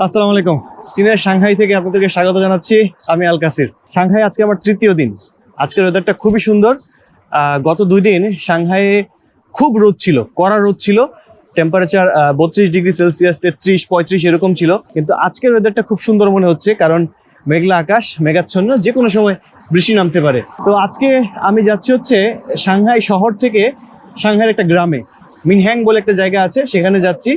আসসালামু আলাইকুম। চীনের সাংহাই থেকে আপনাদেরকে স্বাগত জানাচ্ছি। আমি আল কাসির। সাংহাই আজকে আমার তৃতীয় দিন। আজকের ওয়েদারটা খুবই সুন্দর। গত দুই দিন সাংহাইয়ে খুব রোদ ছিল, কড়া রোদ ছিল। টেম্পারেচার বত্রিশ ডিগ্রি সেলসিয়াস, তেত্রিশ, পঁয়ত্রিশ এরকম ছিল। কিন্তু আজকের ওয়েদারটা খুব সুন্দর মনে হচ্ছে, কারণ মেঘলা আকাশ, মেঘাচ্ছন্ন যে কোনো সময় বৃষ্টি নামতে পারে। তো আজকে আমি যাচ্ছি হচ্ছে সাংহাই শহর থেকে সাংহাইয়ের একটা গ্রামে। মিনহ্যাং বলে একটা জায়গা আছে, সেখানে যাচ্ছি।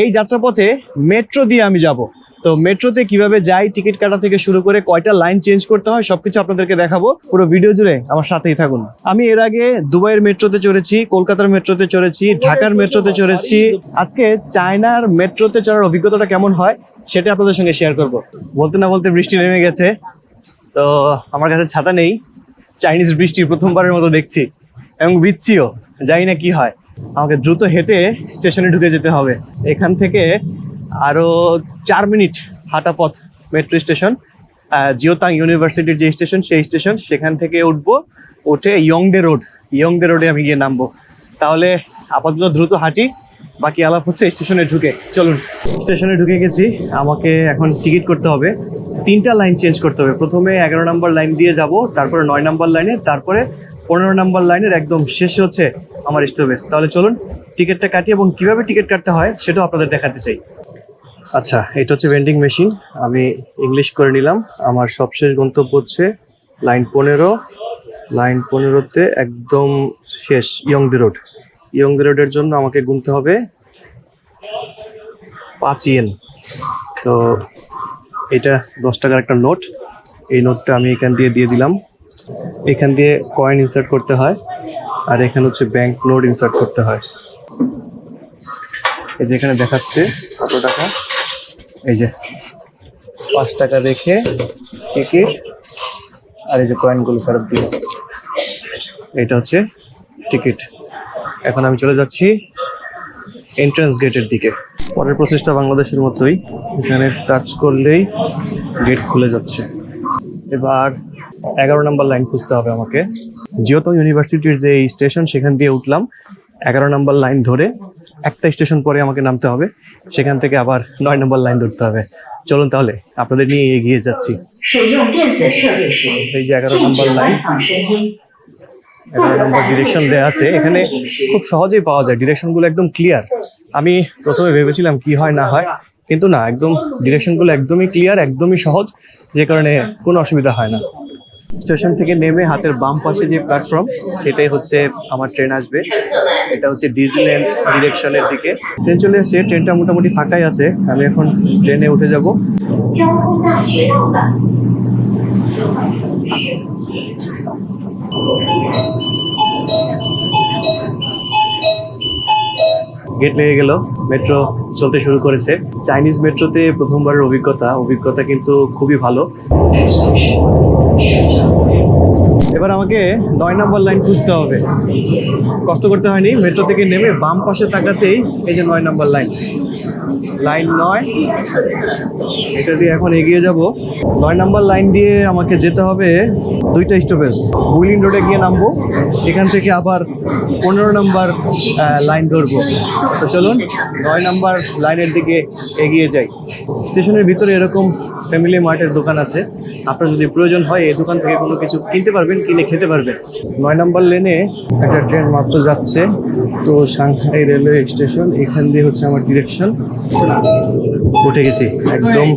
এই যাত্রাপথে মেট্রো দিয়ে আমি যাব। তো মেট্রোতে কীভাবে যাই টিকিট কাটা থেকে শুরু করে কয়টা লাইন চেঞ্জ করতে হয়, সবকিছু আপনাদেরকে দেখাবো। পুরো ভিডিও জুড়ে আমার সাথেই থাকুন। আমি এর আগে দুবাইয়ের মেট্রোতে চড়েছি, কলকাতার মেট্রোতে চড়েছি, ঢাকার মেট্রোতে চড়েছি। আজকে চায়নার মেট্রোতে চড়ার অভিজ্ঞতাটা কেমন হয়, সেটা আপনাদের সঙ্গে শেয়ার করব। বলতে না বলতে বৃষ্টি নেমে গেছে, তো আমার কাছে ছাতা নেই। চাইনিজ বৃষ্টি প্রথমবারের মতো দেখছি, এবং বিচ্ছিও, জানি না কি হয়। আমাকে দ্রুত হেঁটে স্টেশনে ঢুকে যেতে হবে। এখান থেকে আরও চার মিনিট হাঁটা পথ মেট্রো স্টেশন জিওতাং ইউনিভার্সিটির যে স্টেশন, সেই স্টেশন, সেখান থেকে উঠবো, উঠে ইয়ংডে রোড ইয়ংডে রোডে আমি গিয়ে নামবো। তাহলে আপাতত দ্রুত হাঁটি, বাকি আলাপ হচ্ছে স্টেশনে ঢুকে। চলুন, স্টেশনে ঢুকে গেছি, আমাকে এখন টিকিট করতে হবে। তিনটা লাইন চেঞ্জ করতে হবে। প্রথমে এগারো নম্বর লাইন দিয়ে যাব, তারপরে নয় নম্বর লাইনে, তারপরে পনেরো নম্বর লাইনের একদম শেষে হচ্ছে আমার স্টপেজ তাহলে চলুন টিকিটটা কাটি এবং কীভাবে টিকিট কাটতে হয় সেটাও আপনাদের দেখাতে চাই। আচ্ছা এটা হচ্ছে ভেন্ডিং মেশিন আমি ইংলিশ করে নিলাম। আমার সবশেষ গন্তব্য হচ্ছে লাইন পনেরো। লাইন পনেরোতে একদম শেষ ইয়ংদি রোড ইয়ংদি রোডের জন্য আমাকে গুনতে হবে পাঁচ ইয়েন তো এটা দশ টাকার একটা নোট এই নোটটা আমি এখান দিয়ে দিয়ে দিলাম। এখান দিয়ে কয়েন ইনসার্ট করতে হয়। আর এখানে হচ্ছে ব্যাংক নোট ইনসার্ট করতে হয়। এই যে এখানে দেখাচ্ছে কত টাকা? এই যে পাঁচ টাকা রেখে টিকিট আর এই যে কয়েনগুলো ফেরত দিয়ে। এটা হচ্ছে টিকিট এখন আমি চলে যাচ্ছি এন্ট্রান্স গেটের দিকে। পরের প্রসেসটা বাংলাদেশের মতোই। এখানে টাচ করলেই গেট খুলে যাচ্ছে। এবার এগারো নম্বর লাইন খুঁজতে হবে আমাকে। জিওতো ইউনিভার্সিটির যে স্টেশন সেখান দিয়ে উঠলাম, এগারো নম্বর লাইন ধরে একটা স্টেশন পরে আমাকে নামতে হবে। সেখান থেকে আবার নয় নম্বর লাইন ধরতে হবে। চলুন তাহলে, আপনাদের নিয়ে এগিয়ে যাচ্ছি। এই যে এগারো নম্বর লাইন এগারো নম্বর ডিরেকশন দেওয়া আছে। এখানে খুব সহজেই পাওয়া যায়। ডিরেকশনগুলো একদম ক্লিয়ার আমি প্রথমে ভেবেছিলাম কি হয়, না হয়। কিন্তু না, একদম ডিরেকশনগুলো একদমই ক্লিয়ার একদমই সহজ। যে কারণে কোনো অসুবিধা হয় না। স্টেশন থেকে নেমে হাতের বাম পাশে যে প্ল্যাটফর্ম সেটাই হচ্ছে আমার ট্রেন আসবে। এটা হচ্ছে ডিজিল্যান্ড ডিরেকশনের দিকে। ট্রেন চলে এসে ট্রেনটা মোটামুটি ফাঁকাই আছে। আমি এখন ট্রেনে উঠে যাব। গেট লেগে গেল। মেট্রো চলতে শুরু করেছে। চাইনিজ মেট্রোতে প্রথমবারের অভিজ্ঞতা। অভিজ্ঞতা কিন্তু খুবই ভালো। shut up. এবার আমাকে নয় নম্বর লাইন খুঁজতে হবে। কষ্ট করতে হয়নি মেট্রো থেকে নেমে বাম পাশে তাকাতেই এই যে নয় নম্বর লাইন। লাইন নয়, এটা দিয়ে এখন এগিয়ে যাব। নয় নম্বর লাইন দিয়ে আমাকে যেতে হবে দুইটা স্টপেজ বুইলিন রোডে গিয়ে নামবো, এখান থেকে আবার পনেরো নম্বর লাইন ধরবো। তো চলুন, নয় নম্বর লাইনের দিকে এগিয়ে যাই। স্টেশনের ভিতরে এরকম ফ্যামিলি মার্টের দোকান আছে। আপনার যদি প্রয়োজন হয়, এই দোকান থেকে কোনো কিছু কিনতে পারবেন। কিনে খেতে পারবেন নয় নম্বর লেনে একটা ট্রেন মাত্র যাচ্ছে। তো সাংহাই রেলওয়ে স্টেশন, এখান দিয়ে হচ্ছে আমার ডিরেকশন উঠে গেছি। একদম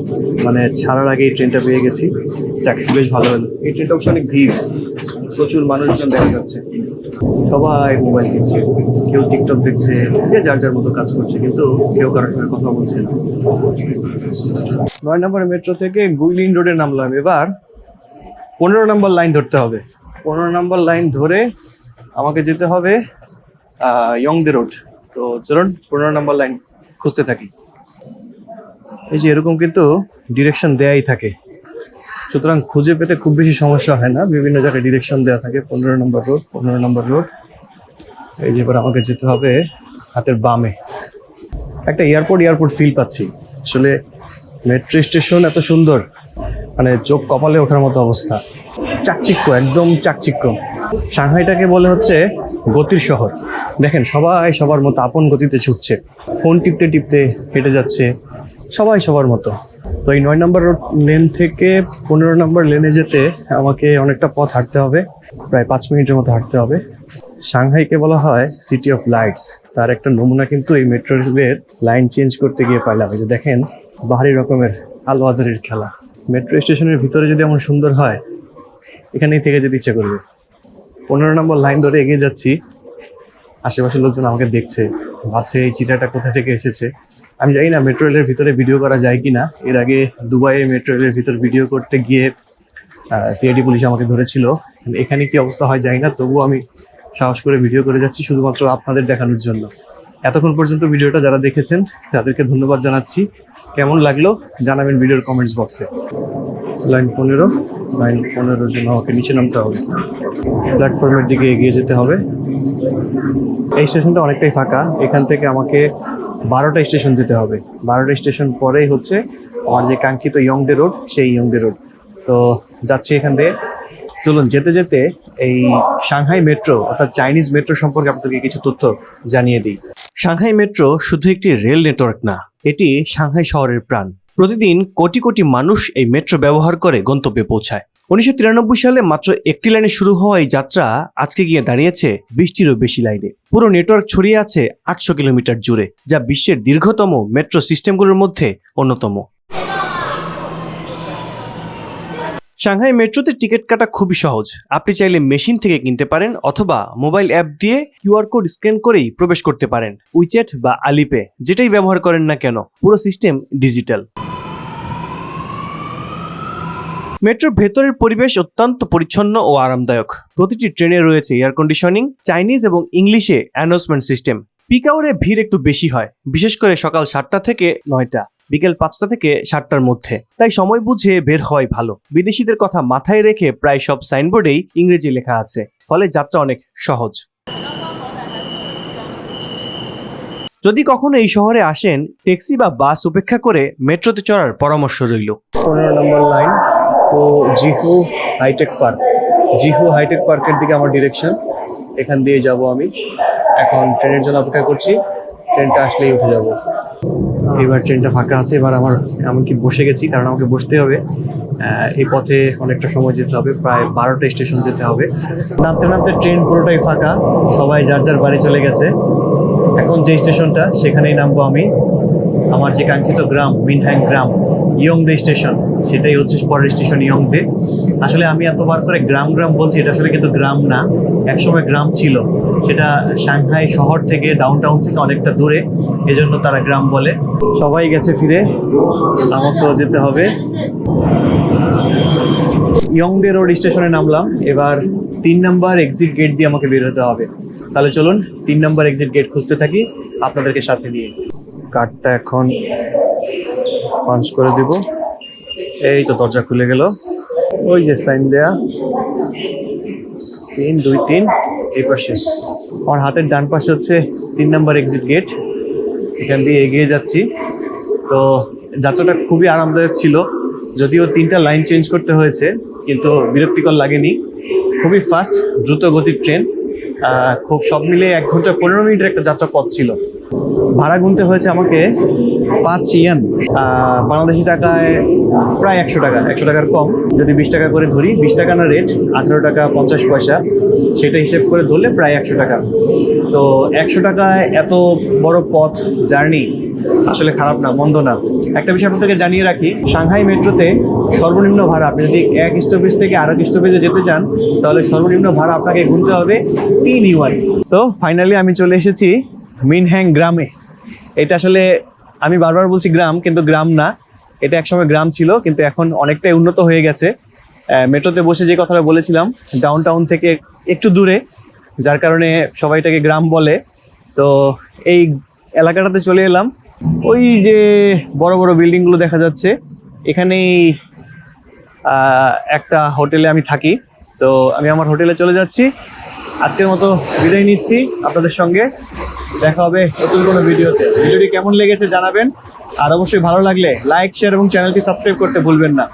মানে ছাড়ার আগে এই ট্রেনটা পেয়ে গেছি। যাক, বেশ ভালো হলো। এই ট্রেনটা অবশ্য অনেক ভিড়। প্রচুর মানুষজন দেখা যাচ্ছে। সবাই মোবাইল কিনছে কেউ টিকটক দেখছে। যে যার যার মতো কাজ করছে, কিন্তু কেউ কারোর সঙ্গে কথা বলছে না। নয় নম্বর মেট্রো থেকে গুইলিন রোডে নামলাম। এবার পনেরো নম্বর লাইন ধরতে হবে। পনেরো নম্বর লাইন ধরে আমাকে যেতে হবে ইয়ং ইয়ংদে রোড তো চলুন, পনেরো নম্বর লাইন খুঁজতে থাকি। এই যে এরকম কিন্তু ডিরেকশন দেয়াই থাকে। সুতরাং খুঁজে পেতে খুব বেশি সমস্যা হয় না। বিভিন্ন জায়গায় ডিরেকশন দেওয়া থাকে, পনেরো নম্বর রোড পনেরো নম্বর রোড এই যে এবার আমাকে যেতে হবে হাতের বামে। একটা এয়ারপোর্ট এয়ারপোর্ট ফিল পাচ্ছি। আসলে মেট্রো স্টেশন এত সুন্দর। মানে চোখ কপালে ওঠার মতো অবস্থা। চাকচিক্য, একদম চাকচিক্য। সাংহাইটাকে বলে হচ্ছে গতির শহর। দেখেন, সবাই সবার মতো আপন গতিতে ছুটছে। ফোন টিপতে টিপতে হেঁটে যাচ্ছে সবাই সবার মতো। তো এই নয় নম্বর রোড লেন থেকে পনেরো নম্বর লেনে যেতে আমাকে অনেকটা পথ হাঁটতে হবে। প্রায় পাঁচ মিনিটের মতো হাঁটতে হবে। সাংহাইকে বলা হয় সিটি অফ লাইটস তার একটা নমুনা কিন্তু এই মেট্রো রেলের লাইন চেঞ্জ করতে গিয়ে পাইলাম। যে দেখেন বাহারি রকমের আলো আদরের খেলা। মেট্রো স্টেশনের ভিতরে যদি এমন সুন্দর হয় এখানেই থেকে যেতে ইচ্ছে করবে। পনেরো নম্বর লাইন ধরে এগিয়ে যাচ্ছি। আশেপাশের লোকজন আমাকে দেখছে, ভাবছে এই চিটাটা কোথা থেকে এসেছে। আমি জানি না মেট্রো রেলের ভিতরে ভিডিও করা যায় কি না এর আগে দুবাইয়ে মেট্রো রেলের ভিতর ভিডিও করতে গিয়ে সিআইডি পুলিশ আমাকে ধরেছিল। এখানে কি অবস্থা হয় জানি না, তবুও আমি সাহস করে ভিডিও করে যাচ্ছি শুধুমাত্র আপনাদের দেখানোর জন্য। এতক্ষণ পর্যন্ত ভিডিওটা যারা দেখেছেন, তাদেরকে ধন্যবাদ জানাচ্ছি। কেমন লাগল? জানাবেন ভিডিওর কমেন্টস বক্সে লাইন পনেরো। লাইন পনেরোর জন্য আমাকে নিচে নামতে হবে। প্ল্যাটফর্মের দিকে এগিয়ে যেতে হবে। এই স্টেশনটা অনেকটাই ফাঁকা। এখান থেকে আমাকে বারোটা স্টেশন যেতে হবে। বারোটা স্টেশন পরেই হচ্ছে আমার যে কাঙ্ক্ষিত ইয়ংদে রোড, সেই ইয়ংদে রোড। তো যাচ্ছি এখান থেকে চলুন, যেতে যেতে এই সাংহাই মেট্রো, অর্থাৎ চাইনিজ মেট্রো সম্পর্কে আপনাদেরকে কিছু তথ্য জানিয়ে দিই। সাংহাই মেট্রো শুধু একটি রেল নেটওয়ার্ক না, এটি সাংহাই শহরের প্রাণ। প্রতিদিন কোটি কোটি মানুষ এই মেট্রো ব্যবহার করে গন্তব্যে পৌঁছায়। উনিশশো তিরানব্বই সালে মাত্র একটি লাইনে শুরু হওয়া এই যাত্রা আজকে গিয়ে দাঁড়িয়েছে বিশটিরও বেশি লাইনে। পুরো নেটওয়ার্ক ছড়িয়ে আছে আটশো কিলোমিটার জুড়ে, যা বিশ্বের দীর্ঘতম মেট্রো সিস্টেমগুলোর মধ্যে অন্যতম। সাংহাই মেট্রোতে টিকিট কাটা খুবই সহজ। আপনি চাইলে মেশিন থেকে কিনতে পারেন অথবা মোবাইল অ্যাপ দিয়ে কিউআর কোড স্ক্যান করেই প্রবেশ করতে পারেন। উইচ্যাট বা আলিপে, যেটাই ব্যবহার করেন না কেন, পুরো সিস্টেম ডিজিটাল। মেট্রোর ভেতরের পরিবেশ অত্যন্ত পরিচ্ছন্ন ও আরামদায়ক। প্রতিটি ট্রেনে রয়েছে এয়ার কন্ডিশনিং, চাইনিজ এবং ইংলিশে অ্যানাউন্সমেন্ট সিস্টেম। পিক আওয়ারে ভিড় একটু বেশি হয়, বিশেষ করে সকাল সাতটা থেকে নয়টা। বিকেল পাঁচটা থেকে সাতটার মধ্যে। তাই সময় বুঝে বের হয় ভালো। বিদেশিদের কথা মাথায় রেখে প্রায় সব সাইনবোর্ডেই ইংরেজি লেখা আছে। ফলে যাত্রা অনেক সহজ। যদি কখনো এই শহরে আসেন, ট্যাক্সি বা বাস উপেক্ষা করে মেট্রোতে চড়ার পরামর্শ রইল। পনেরো নম্বর লাইন, তো Jihu hitech park. Jihu hitech পার্কের দিকে আমার ডিরেকশন। এখান দিয়ে যাব আমি। এখন ট্রেনের জন্য অপেক্ষা করছি। ট্রেনটা আসলেই উঠে যাব। এবার ট্রেনটা ফাঁকা আছে, এবার আমার এমনকি বসে গেছি, কারণ আমাকে বসতে হবে। এই পথে অনেকটা সময় যেতে হবে, প্রায় বারোটা স্টেশন যেতে হবে। নামতে নামতে ট্রেন পুরোটাই ফাঁকা, সবাই যার যার বাড়ি চলে গেছে। এখন যে স্টেশনটা, সেখানেই নামবো আমি। আমার যে কাঙ্ক্ষিত গ্রাম মিনহ্যাং গ্রাম, ইয়ংদে স্টেশন, সেটাই হচ্ছে পরের স্টেশন ইয়ংদে। আসলে আমি এতবার করে গ্রাম গ্রাম বলছি, এটা আসলে কিন্তু গ্রাম না। একসময় গ্রাম ছিল। সেটা সাংহাই শহর থেকে ডাউন টাউন থেকে অনেকটা দূরে, এজন্য তারা গ্রাম বলে। সবাই গেছে ফিরে, আমাকেও যেতে হবে। ইয়ংদে রোড স্টেশনে নামলাম। এবার তিন নাম্বার এক্সিট গেট দিয়ে আমাকে বের হতে হবে। তাহলে চলুন, তিন নাম্বার এক্সিট গেট খুঁজতে থাকি, আপনাদেরকে সাথে নিয়ে। কার্ডটা এখন পাঞ্চ করে দিব। এই তো দরজা খুলে গেল। ওই যে সাইন দেয়া। তিন, দুই, তিন। এই পাশে। আমার হাতের ডান পাশে হচ্ছে তিন নম্বর এক্সিট গেট এখান দিয়ে এগিয়ে যাচ্ছি। তো যাত্রাটা খুবই আরামদায়ক ছিল। যদিও তিনটা লাইন চেঞ্জ করতে হয়েছে, কিন্তু বিরক্তিকর লাগেনি। খুবই ফাস্ট দ্রুত গতির ট্রেন খুব সব মিলে এক ঘণ্টা পনেরো মিনিটের একটা যাত্রা পথ ছিল। ভাড়া গুনতে হয়েছে আমাকে পাঁচ ইয়ান বাংলাদেশি টাকায় প্রায় একশো টাকা, একশো টাকার কম। যদি বিশ টাকা করে ধরি, বিশ টাকা না রেট আঠারো টাকা পঞ্চাশ পয়সা, সেটা হিসেব করে ধরলে প্রায় একশো টাকা। তো একশো টাকায় এত বড় পথ জার্নি আসলে খারাপ না, মন্দ না। একটা বিষয় আপনাদেরকে জানিয়ে রাখি, সাংহাই মেট্রোতে সর্বনিম্ন ভাড়া, আপনি যদি এক স্টপেজ থেকে আরেক স্টপেজে যেতে চান, তাহলে সর্বনিম্ন ভাড়া আপনাকে গুনতে হবে তিন ইউয়ান তো ফাইনালি আমি চলে এসেছি মিনহ্যাং গ্রামে। এটা আসলে আমি বারবার বলছি গ্রাম, কিন্তু গ্রাম না। এটা একসময় গ্রাম ছিল, কিন্তু এখন অনেকটাই উন্নত হয়ে গেছে। মেট্রোতে বসে যে কথাটা বলেছিলাম ডাউন টাউন থেকে একটু দূরে, যার কারণে সবাই এটাকে গ্রাম বলে। তো এই এলাকাটাতে চলে এলাম। ওই যে বড় বড় বিল্ডিংগুলো দেখা যাচ্ছে, এখানেই একটা হোটেলে আমি থাকি। তো আমি আমার হোটেলে চলে যাচ্ছি। আজকের মতো বিদায় নিচ্ছি আপনাদের সঙ্গে। দেখা হবে নতুন কোনো ভিডিওতে। ভিডিওটি কেমন লেগেছে জানাবেন। আর অবশ্যই ভালো লাগলে লাইক, শেয়ার এবং চ্যানেলটি সাবস্ক্রাইব করতে ভুলবেন না।